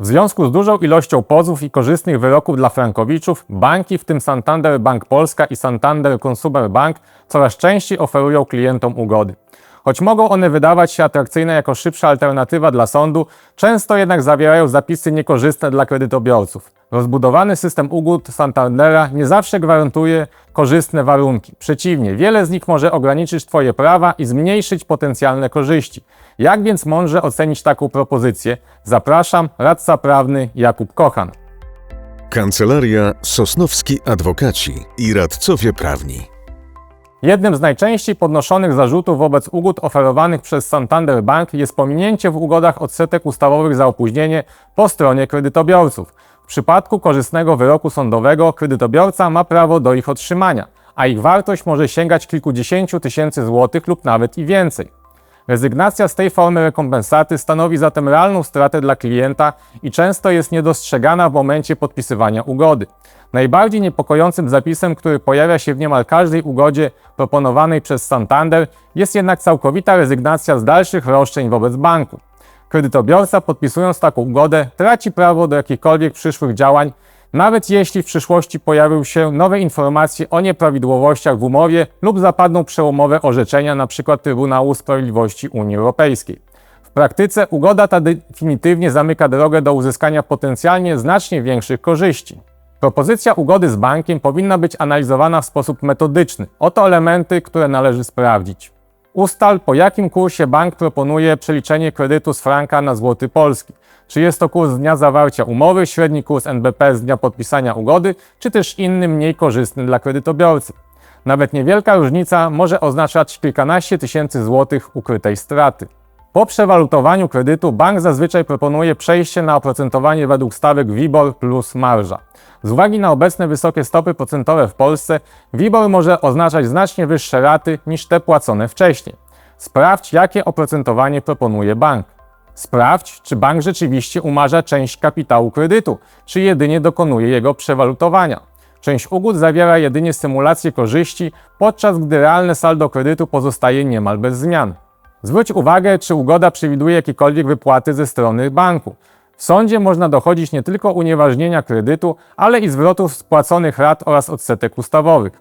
W związku z dużą ilością pozwów i korzystnych wyroków dla frankowiczów, banki, w tym Santander Bank Polska i Santander Consumer Bank, coraz częściej oferują klientom ugody. Choć mogą one wydawać się atrakcyjne jako szybsza alternatywa dla sądu, często jednak zawierają zapisy niekorzystne dla kredytobiorców. Rozbudowany system ugód Santandera nie zawsze gwarantuje korzystne warunki. Przeciwnie, wiele z nich może ograniczyć Twoje prawa i zmniejszyć potencjalne korzyści. Jak więc mądrze ocenić taką propozycję? Zapraszam, radca prawny Jakub Kochan. Kancelaria Sosnowski Adwokaci i Radcowie Prawni. Jednym z najczęściej podnoszonych zarzutów wobec ugód oferowanych przez Santander Bank jest pominięcie w ugodach odsetek ustawowych za opóźnienie po stronie kredytobiorców. W przypadku korzystnego wyroku sądowego kredytobiorca ma prawo do ich otrzymania, a ich wartość może sięgać kilkudziesięciu tysięcy złotych lub nawet i więcej. Rezygnacja z tej formy rekompensaty stanowi zatem realną stratę dla klienta i często jest niedostrzegana w momencie podpisywania ugody. Najbardziej niepokojącym zapisem, który pojawia się w niemal każdej ugodzie proponowanej przez Santander, jest jednak całkowita rezygnacja z dalszych roszczeń wobec banku. Kredytobiorca, podpisując taką ugodę, traci prawo do jakichkolwiek przyszłych działań, nawet jeśli w przyszłości pojawią się nowe informacje o nieprawidłowościach w umowie lub zapadną przełomowe orzeczenia np. Trybunału Sprawiedliwości Unii Europejskiej. W praktyce ugoda ta definitywnie zamyka drogę do uzyskania potencjalnie znacznie większych korzyści. Propozycja ugody z bankiem powinna być analizowana w sposób metodyczny. Oto elementy, które należy sprawdzić. Ustal, po jakim kursie bank proponuje przeliczenie kredytu z franka na złoty polski. Czy jest to kurs z dnia zawarcia umowy, średni kurs NBP z dnia podpisania ugody, czy też inny, mniej korzystny dla kredytobiorcy. Nawet niewielka różnica może oznaczać kilkanaście tysięcy złotych ukrytej straty. Po przewalutowaniu kredytu bank zazwyczaj proponuje przejście na oprocentowanie według stawek WIBOR plus marża. Z uwagi na obecne wysokie stopy procentowe w Polsce, WIBOR może oznaczać znacznie wyższe raty niż te płacone wcześniej. Sprawdź, jakie oprocentowanie proponuje bank. Sprawdź, czy bank rzeczywiście umarza część kapitału kredytu, czy jedynie dokonuje jego przewalutowania. Część ugód zawiera jedynie symulację korzyści, podczas gdy realne saldo kredytu pozostaje niemal bez zmian. Zwróć uwagę, czy ugoda przewiduje jakiekolwiek wypłaty ze strony banku. W sądzie można dochodzić nie tylko unieważnienia kredytu, ale i zwrotów spłaconych rat oraz odsetek ustawowych.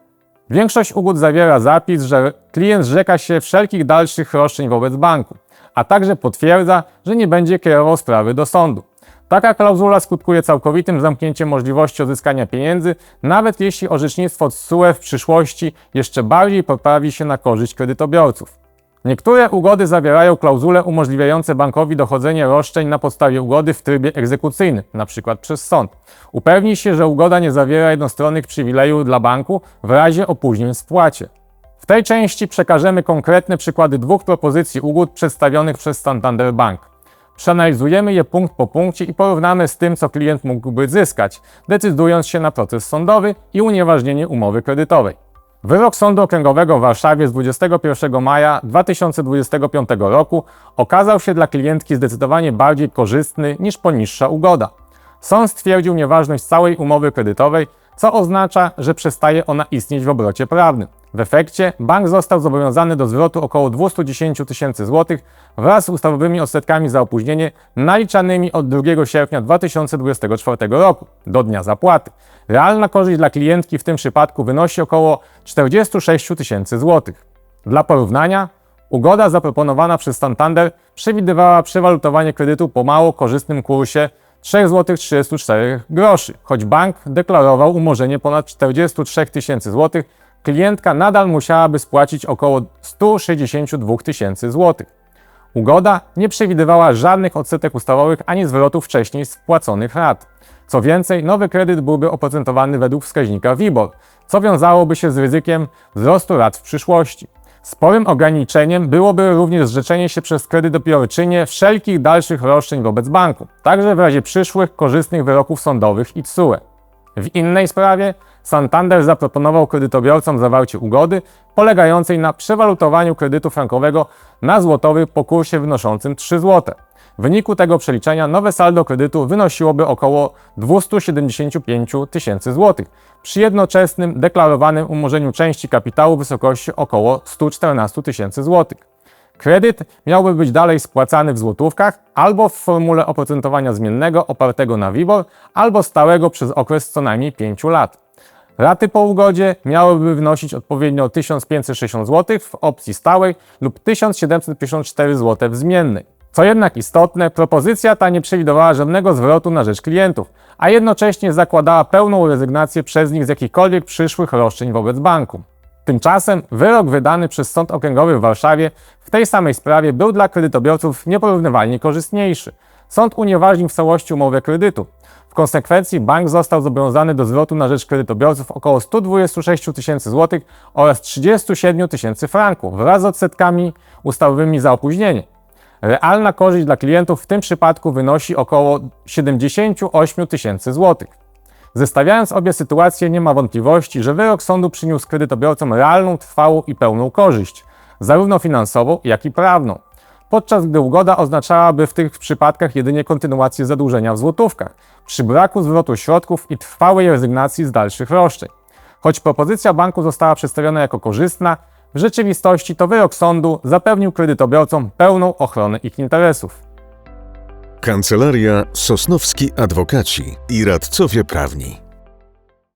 Większość ugód zawiera zapis, że klient zrzeka się wszelkich dalszych roszczeń wobec banku, a także potwierdza, że nie będzie kierował sprawy do sądu. Taka klauzula skutkuje całkowitym zamknięciem możliwości odzyskania pieniędzy, nawet jeśli orzecznictwo TSUE w przyszłości jeszcze bardziej poprawi się na korzyść kredytobiorców. Niektóre ugody zawierają klauzule umożliwiające bankowi dochodzenie roszczeń na podstawie ugody w trybie egzekucyjnym, np. przez sąd. Upewnij się, że ugoda nie zawiera jednostronnych przywilejów dla banku w razie opóźnień w spłacie. W tej części przekażemy konkretne przykłady dwóch propozycji ugód przedstawionych przez Santander Bank. Przeanalizujemy je punkt po punkcie i porównamy z tym, co klient mógłby zyskać, decydując się na proces sądowy i unieważnienie umowy kredytowej. Wyrok Sądu Okręgowego w Warszawie z 21 maja 2025 roku okazał się dla klientki zdecydowanie bardziej korzystny niż poniższa ugoda. Sąd stwierdził nieważność całej umowy kredytowej, co oznacza, że przestaje ona istnieć w obrocie prawnym. W efekcie bank został zobowiązany do zwrotu około 210 tysięcy złotych wraz z ustawowymi odsetkami za opóźnienie naliczanymi od 2 sierpnia 2024 roku do dnia zapłaty. Realna korzyść dla klientki w tym przypadku wynosi około 46 tysięcy złotych. Dla porównania, ugoda zaproponowana przez Santander przewidywała przewalutowanie kredytu po mało korzystnym kursie 3,34 zł, choć bank deklarował umorzenie ponad 43 tysięcy złotych, klientka nadal musiałaby spłacić około 162 tysięcy złotych. Ugoda nie przewidywała żadnych odsetek ustawowych ani zwrotów wcześniej spłaconych rat. Co więcej, nowy kredyt byłby oprocentowany według wskaźnika WIBOR, co wiązałoby się z ryzykiem wzrostu rat w przyszłości. Sporym ograniczeniem byłoby również zrzeczenie się przez kredytobiorczynię wszelkich dalszych roszczeń wobec banku, także w razie przyszłych korzystnych wyroków sądowych i TSUE. W innej sprawie Santander zaproponował kredytobiorcom zawarcie ugody polegającej na przewalutowaniu kredytu frankowego na złotowy po kursie wynoszącym 3 zł. W wyniku tego przeliczenia nowe saldo kredytu wynosiłoby około 275 tysięcy złotych, przy jednoczesnym deklarowanym umorzeniu części kapitału w wysokości około 114 tysięcy złotych. Kredyt miałby być dalej spłacany w złotówkach albo w formule oprocentowania zmiennego opartego na WIBOR, albo stałego przez okres co najmniej 5 lat. Raty po ugodzie miałyby wynosić odpowiednio 1560 zł w opcji stałej lub 1754 zł w zmiennej. Co jednak istotne, propozycja ta nie przewidywała żadnego zwrotu na rzecz klientów, a jednocześnie zakładała pełną rezygnację przez nich z jakichkolwiek przyszłych roszczeń wobec banku. Tymczasem wyrok wydany przez Sąd Okręgowy w Warszawie w tej samej sprawie był dla kredytobiorców nieporównywalnie korzystniejszy. Sąd unieważnił w całości umowę kredytu. W konsekwencji bank został zobowiązany do zwrotu na rzecz kredytobiorców około 126 tysięcy złotych oraz 37 tysięcy franków wraz z odsetkami ustawowymi za opóźnienie. Realna korzyść dla klientów w tym przypadku wynosi około 78 tysięcy złotych. Zestawiając obie sytuacje, nie ma wątpliwości, że wyrok sądu przyniósł kredytobiorcom realną, trwałą i pełną korzyść, zarówno finansową, jak i prawną. Podczas gdy ugoda oznaczałaby w tych przypadkach jedynie kontynuację zadłużenia w złotówkach, przy braku zwrotu środków i trwałej rezygnacji z dalszych roszczeń. Choć propozycja banku została przedstawiona jako korzystna, w rzeczywistości to wyrok sądu zapewnił kredytobiorcom pełną ochronę ich interesów. Kancelaria Sosnowski Adwokaci i Radcowie Prawni.